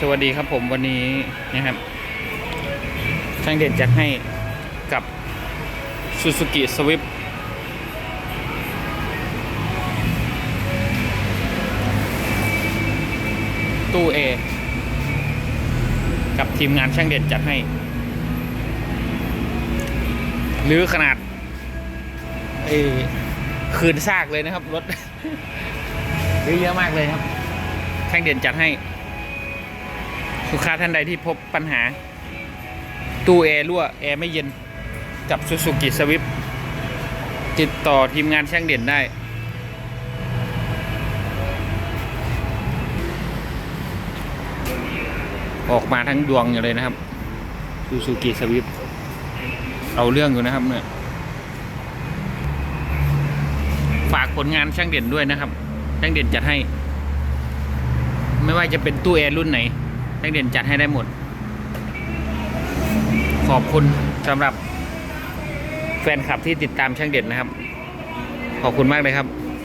สวัสดีครับผมวันนี้นะครับช่างเด่นจัดให้กับ Suzuki Swift ตู้ A กับทีมงานช่างเด่นจัดให้หรือขนาดเอ้คืนซากเลยนะครับ รถเยอะมากเลยครับ ช่างเด่นจัดให้ ลูกค้าท่านใดที่พบปัญหา ตู้แอร์รั่วแอร์ไม่เย็นกับ Suzuki Swift ติดต่อทีมงานช่างเด่นได้ออกมาทั้งดวงอยู่เลยนะครับ Suzuki Swift เอาเรื่องอยู่นะครับเนี่ยฝากผลงานช่างเด่นด้วยนะครับ ช่างเด่นจัดให้ ไม่ว่าจะเป็นตู้แอร์รุ่นไหน ช่างเด่นจัดให้ได้หมด ขอบคุณสำหรับแฟนคลับที่ติดตามช่างเด่นนะครับ ขอบคุณมากเลยครับ